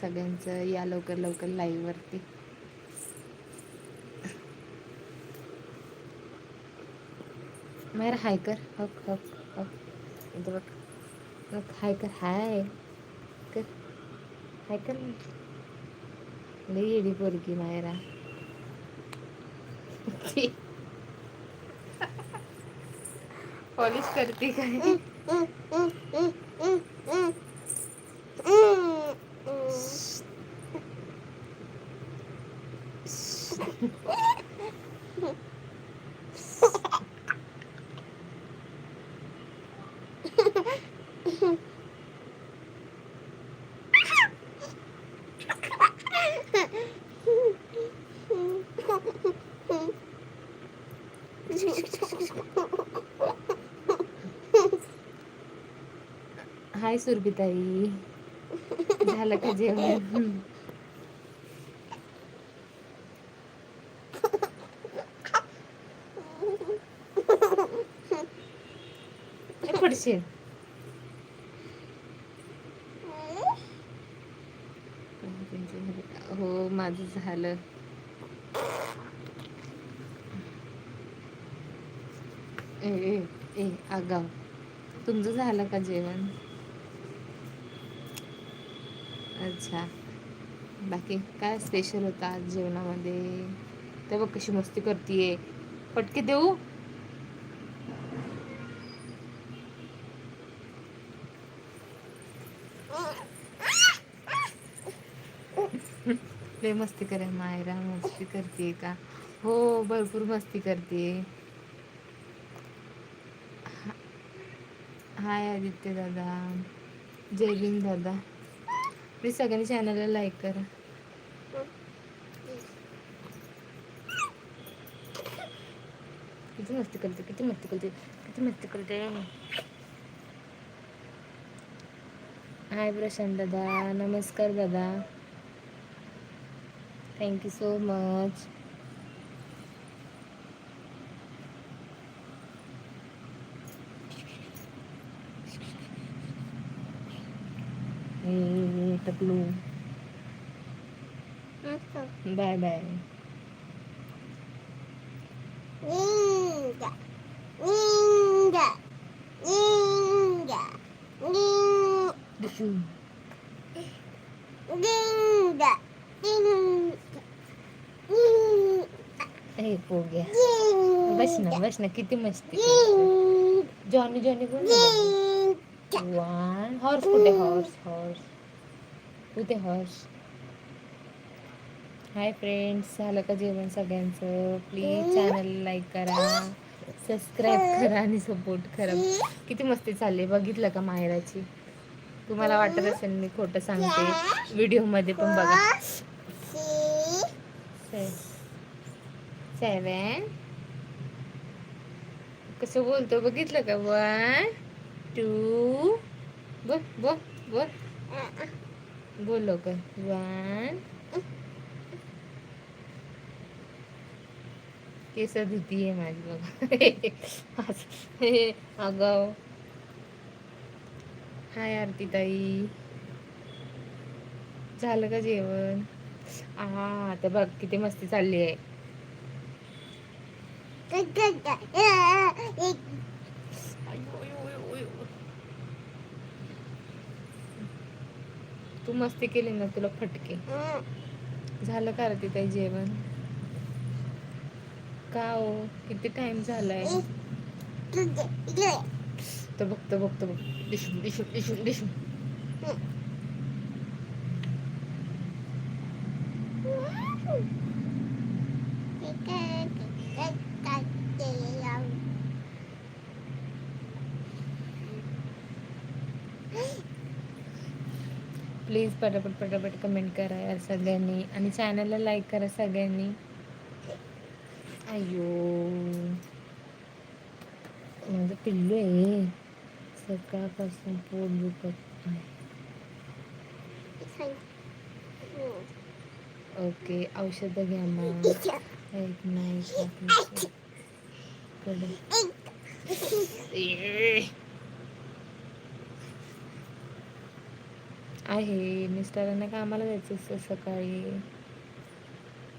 सगळ्यांचं या लवकर लवकर लाईववरती मायरा हाय कर. हक हक हक. इथं बघ. हक हाय कर. हाय कर. हाय कर. लई येडी पोरगी मायरा. पॉलिश करते काय? हाय सुरभिताई. झालं का जेवण? पडशील हो माझं झालं. ए ए ए आगाव. तुमचं झालं का जेवण? अच्छा. बाकी काय स्पेशल होतं आज जेवणामध्ये? तेव्हा कशी मस्ती करतीये. पटके देऊ? लय मस्ती करे मायरा मस्ती करते का? हो भरपूर मस्ती करते हाय आदित्य दादा. जय भीम दादा. प्लीज सगळ्यांनी चॅनलला लाईक करा. किती मस्ती करते किती मस्ती करते किती मस्ती करते. हाय प्रशांत दादा नमस्कार दादा. Thank you so much Taklu bye bye Ninja. Ninja. Ninja. Ninja. डिशू Ninja. Ninja. हे पोग्या Ninja. बस ना बस ना किती मस्ती करते जॉनी जॉनी बोल Ninja. वन हॉर्स कुठे हॉर्स हॉर्स कुठे हॉर्स हाय फ्रेंड्स झालं का जेवण सगळ्यांचं? प्लीज चॅनल लाईक करा सबस्क्राईब करा आणि सपोर्ट करा. किती मस्ती चालली बघितलं का माहेराची? तुम्हाला वाटत असेल मी खोटं सांगते व्हिडिओमध्ये पण बघा. सेवन कसं बोलतो बघितलं का? वन टू बोल बोल बोल बोल लवकर वन केस धुती आहे माझी बघा. हे अगाव हाय आरती ताई झालं का जेवण? हा आता बघ किती मस्ती चालली आहे. तू मस्ती केली ना तुला फटके. झालं का रे तिथे जेवण? का हो? किती टाइम झालाय? तर बघतो बघतो बघ डिशून डिशून डिशून डिशून प्लीज पटापट पटापट कमेंट करा यार सगळ्यांनी. आणि चॅनलला लाईक करा सगळ्यांनी. अयो माझं पिल्लू आहे. सकाळपासून पोट दुखत आहे. ओके औषधं घ्या मग. एक नाही आहे. मिस्टरांना कामाला जायचं असतं सकाळी.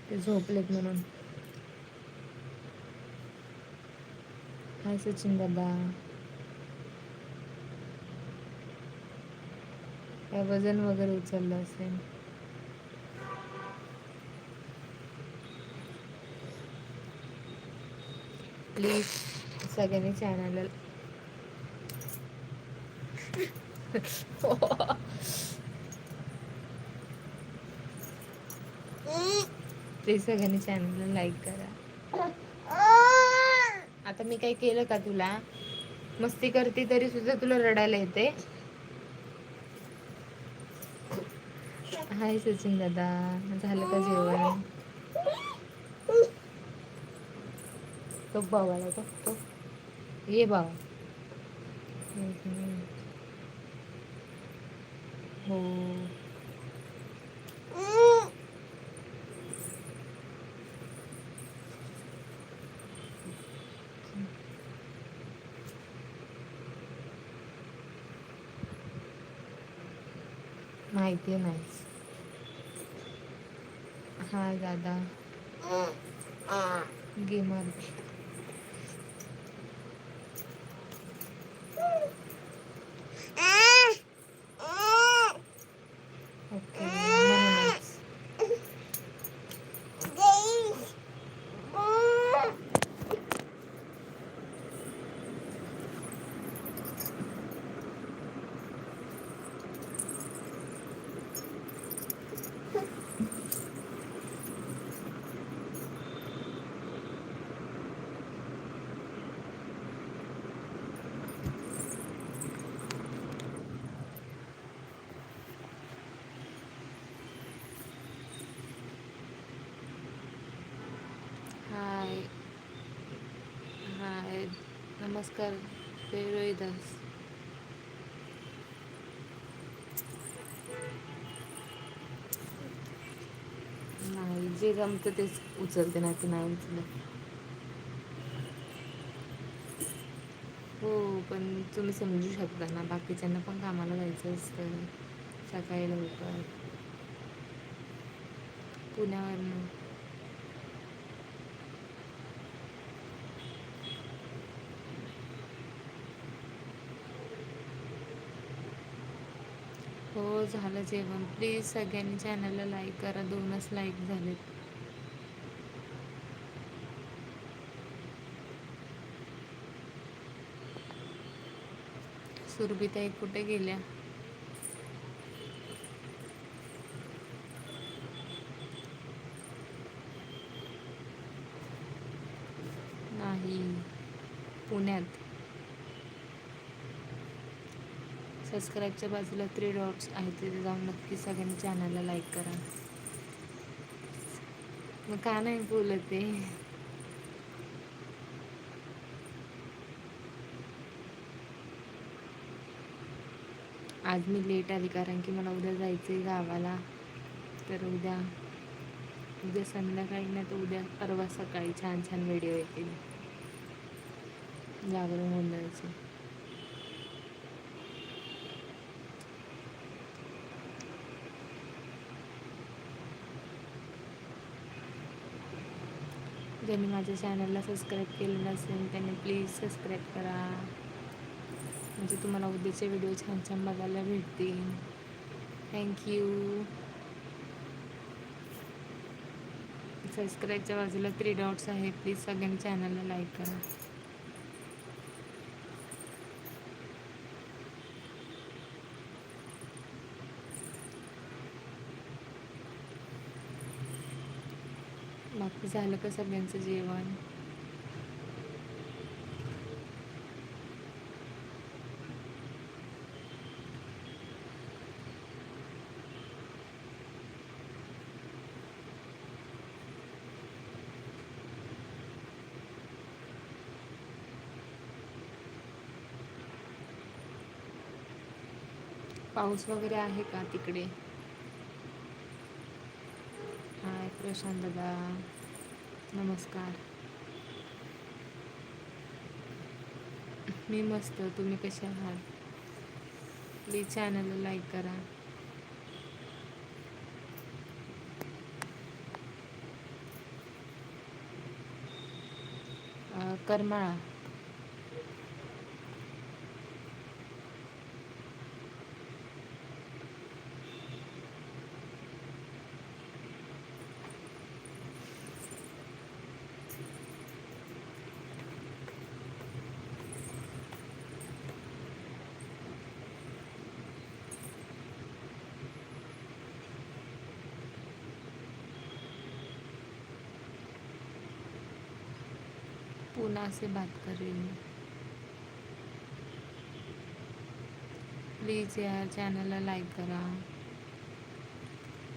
ते झोपलेत म्हणून. हाय सचिन दादा. काय वजन वगैरे उचललं असेल? प्लीज सगळ्यांनी चॅनल प्लीज सगळ्यांनी चॅनलला लाईक करा. आता मी काही केलं का तुला? मस्ती करते तरी सुद्धा तुला रडायला येते. हाय सचिन दादा झालं का जेवण? तो बाबाला तो तो ये बाबा हो. माहिती नाही. हा दादा. गेमर ओके म्हणूनच हाय हाय नमस्कार ते रोहिदास नाही जे जमतं तेच उचलते नाही की नाही उचलत. हो पण तुम्ही समजू शकता ना बाकीच्यांना पण कामाला जायचं असतं. सकाळी लवकर पुण्यावरनं. हो झालं जेवण. प्लीज सगळ्यांनी चॅनलला लाईक करा. दोनच लाईक झालेत. सुरभिताई कुठे गेल्या? नाही. पुण्यात. सबस्क्राईबच्या बाजूला थ्री डॉट्स आहेत तिथे जाऊन नक्की सगळ्यांनी चॅनलला लाईक करा. मग का नाही बोलत आहे आज मी लेट आली कारण की मला उद्या जायचं आहे गावाला. तर उद्या उद्या संध्याकाळी नाही तर उद्या परवा सकाळी छान छान व्हिडिओ येतील. जागरण जायचं. ज्यांनी माझ्या चॅनलला सबस्क्राईब केलं नसेल त्यांनी प्लीज सबस्क्राईब करा. म्हणजे तुम्हाला उद्याचे व्हिडिओ छान छान बघायला भेटतील. थँक्यू सबस्क्राईबच्या बाजूला थ्री डॉट्स आहे प्लीज सगळ्यांनी चॅनलला लाईक करा. बाकी झालं का सगळ्यांचं जेवण? पाऊस वगैरे आहे का तिकडे? हाय प्रशांत दादा. नमस्कार. मी मस्त. तुम्ही कसे आहात? प्लीज चॅनल लाईक करा. करमाळा. पुन्हा से बात कर रही हूँ प्लीज यार चॅनलला लाईक करा.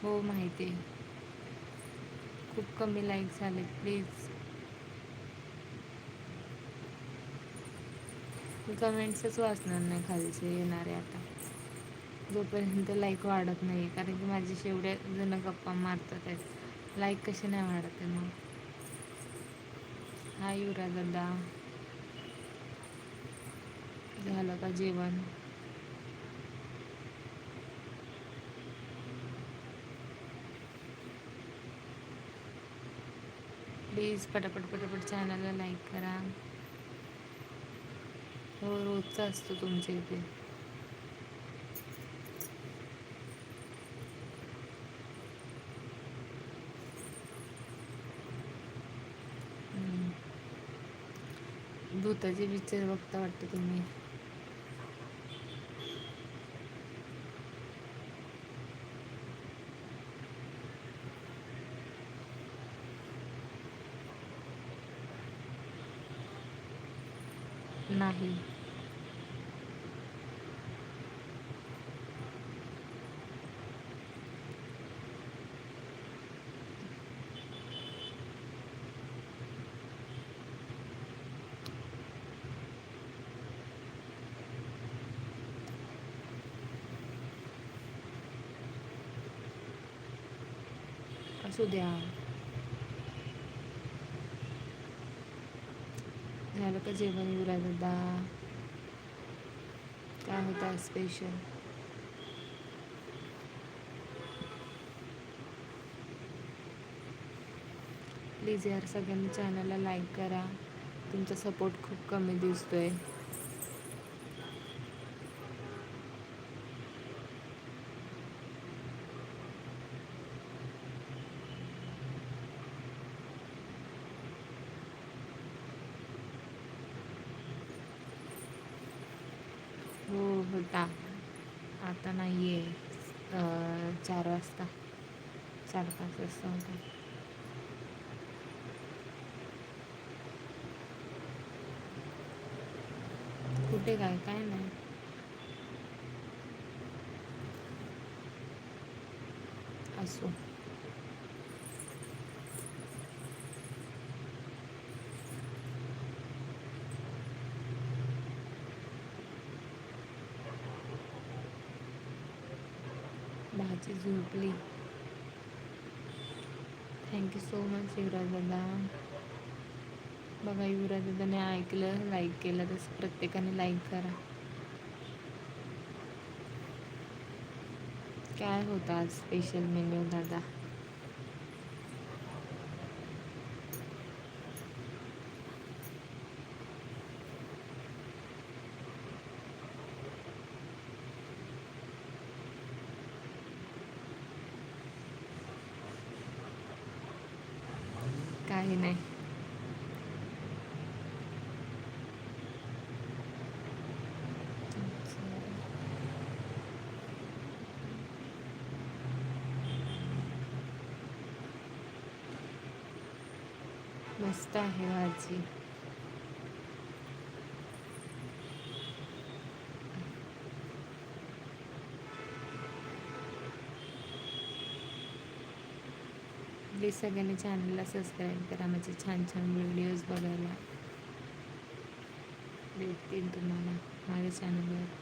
हो माहिती आहे. खूप कमी लाईक झाले प्लीज कमेंट्सच वाचणार नाही खालचे येणारे आता. जोपर्यंत लाईक वाढत नाही कारण की माझे शेवढ्या जण गप्पा मारतात आहेत. लाईक कसे नाही वाढत आहे मग? हाय युवराज दादा. झालं का जेवण? प्लीज पटापट पटापट चॅनलला लाईक करा. हो रोजचा असतो तुमच्या इथे. भूताचे पिक्चर बघता वाटतं तुम्ही. नाही. असू द्या. झालं का जेवण युवराज दादा? काय होता स्पेशल प्लीज यार सगळ्यांनी चॅनलला लाईक करा. तुमचा सपोर्ट खूप कमी दिसतोय हो होता आता नाही आहे चार वाजता चार पाच वाजता कुठे काय काय नाही असो भाजी झोपली थँक्यू सो मच युवराज दादा बघा युवराज दादाने ऐकलं लाईक केलं तसं प्रत्येकाने लाईक करा. काय होतं आज स्पेशल मेन्यू दादा? काही नाही मस्त आहे भाजी प्लीज सगळ्यांनी चॅनलला सबस्क्राईब करा. माझे छान छान व्हिडिओज बघायला भेटतील तुम्हाला माझ्या चॅनलवर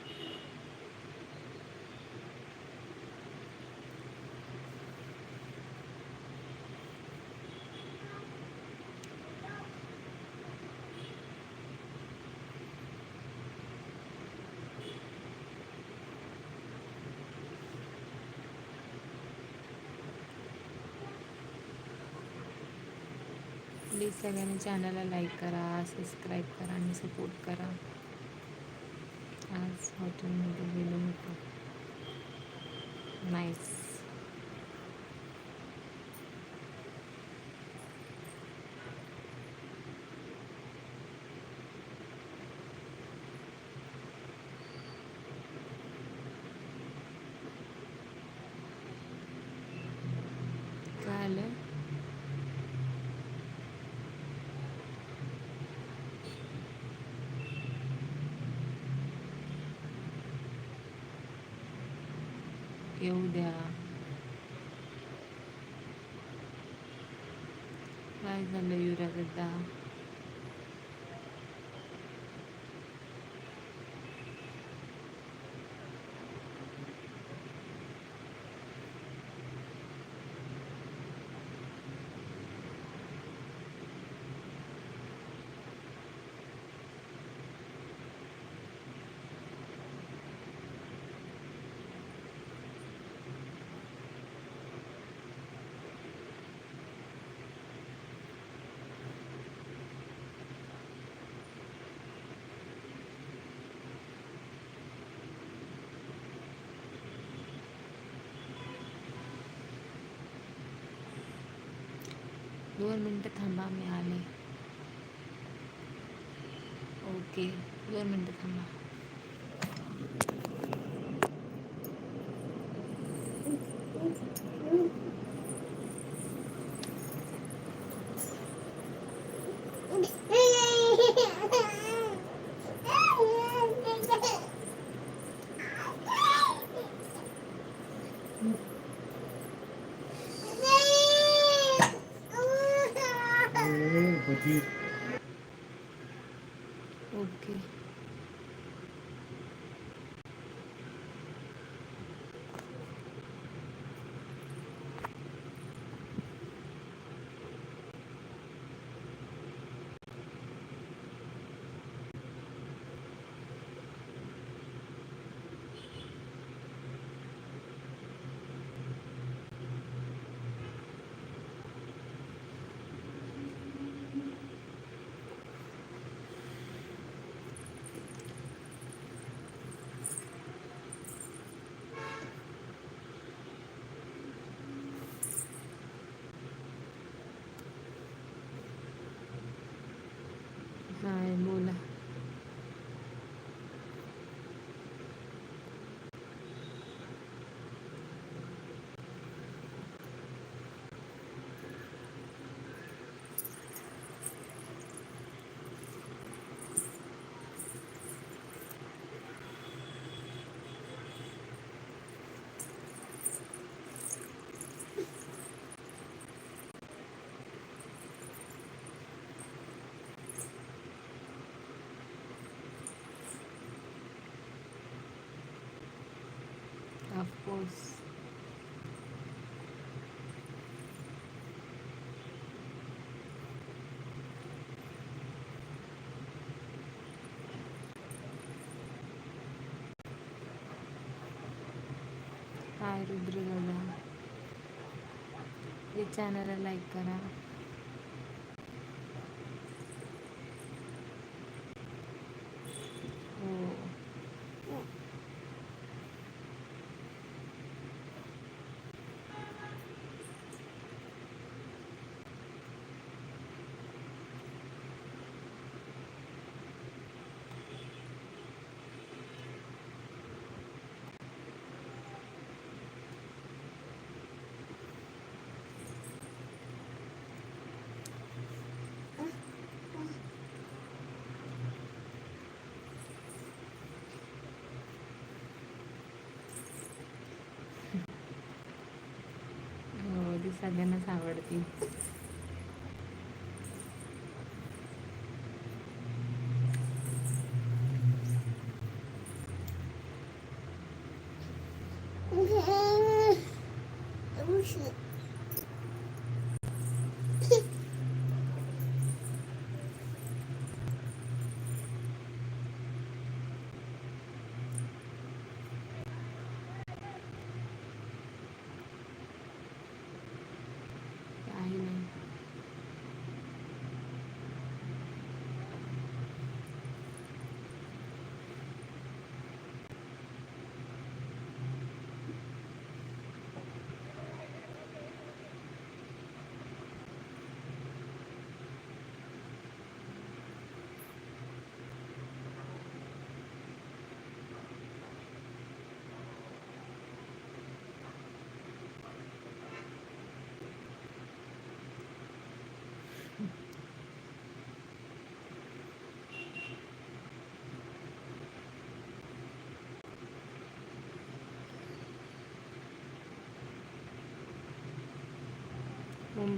प्लीज सगळ्यांनी चॅनलला लाईक करा सबस्क्राईब करा आणि सपोर्ट करा. आज हॉटेलमध्ये गेलो होतो. नाईस काय आलं येऊ द्या. काय झालं युरा दादा दोन मिनटं थांबा मी आले ओके दोन मिनटं थांबा ओके ऑफकोर्स हाय रुद्र दादा प्लीज चॅनलला लाईक करा हो हो ती सगळ्यांनाच आवडते काही नाही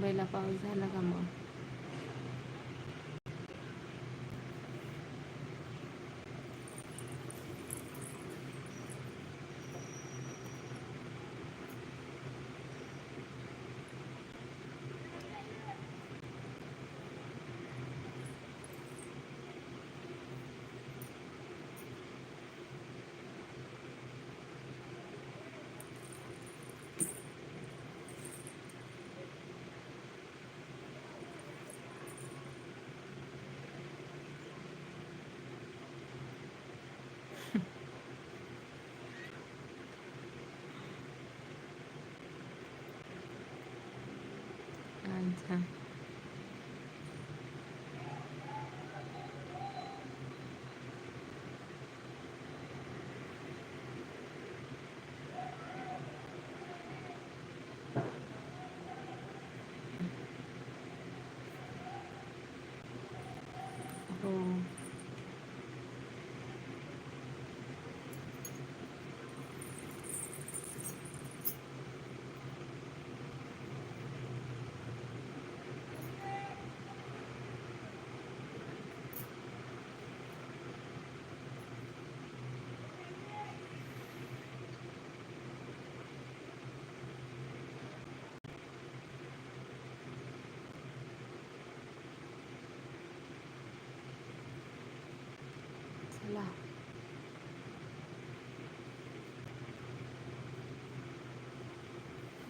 मुंबईला पाऊस झाला का मग अच्छा हो चला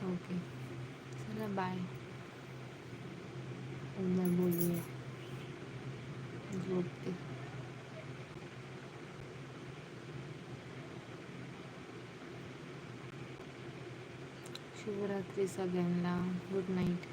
ओके चला बाय उद्या बोलूया झोपते शिवरात्री सगळ्यांना. गुड नाईट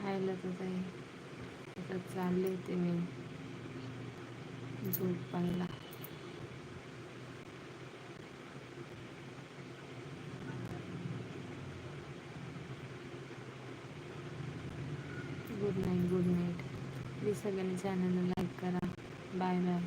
खायला तर काही आता चालले ते मी झोपायला good night good night please सगळ्यांनी चॅनलला लाईक करा. Bye bye